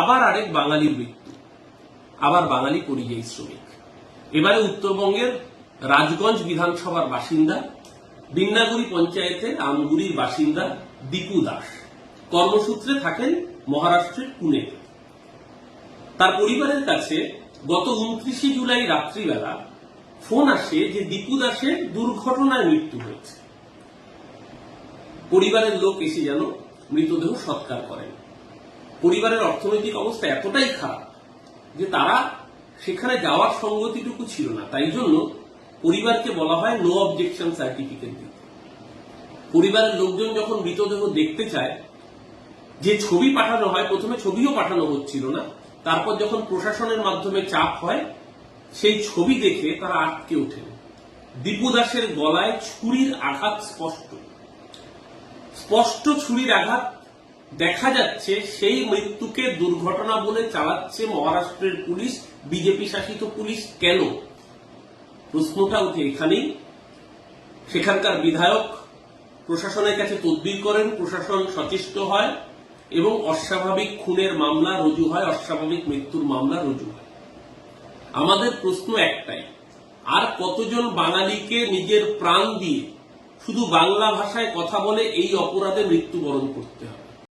আবার আরেক বাঙালির আবার বাঙালি পরিযায়ী শ্রমিক। এবারে উত্তরবঙ্গের রাজগঞ্জ বিধানসভার বাসিন্দা, বিন্নাগুড়ি পঞ্চায়েতের আমগুড়ির বাসিন্দা দীপু দাস। কর্মসূত্রে থাকেন মহারাষ্ট্রের পুনেতে তার পরিবারের কাছে গত উনত্রিশে জুলাই রাত্রিবেলা ফোন আসে যে দীপু দাসের দুর্ঘটনায় মৃত্যু হয়েছে। পরিবারের লোক এসে যেন মৃতদেহ সৎকার করেন। পরিবারের অর্থনৈতিক অবস্থা এতটাই খারাপ যে তারা সেখানে যাওয়ার সঙ্গতিটুকু ছিল না। তাই জন্য পরিবারকে বলা হয় নো অবজেকশন সার্টিফিকেট দিতে। পরিবারের লোকজন যখন মৃতদেহ দেখতে চায়, যে ছবি পাঠানো হয়, প্রথমে ছবিও পাঠানো হচ্ছিল না, তারপর যখন প্রশাসনের মাধ্যমে চাপ হয়, সেই ছবি দেখে তারা আটকে ওঠে দীপু দাসের গলায় ছুরির আঘাত স্পষ্ট। স্পষ্ট ছুরির আঘাত দেখা যাচ্ছে সেই মৃত্যুকে দুর্ঘটনা বলে চালাচ্ছে মহারাষ্ট্রের পুলিশ, বিজেপি শাসিত পুলিশ কেন? প্রশ্নটা উঠে এখানেই। সেখানকার বিধায়ক প্রশাসনের কাছে তদবির করেন, প্রশাসন সচেষ্ট হয় এবং অস্বাভাবিক খুনের মামলা রুজু হয়, অস্বাভাবিক মৃত্যুর মামলা রুজু হয়। আমাদের প্রশ্ন একটাই, আর কতজন বাঙালিকে নিজের প্রাণ দিয়ে শুধু বাংলা ভাষায় কথা বলে এই অপরাধে মৃত্যুবরণ করতে হবে?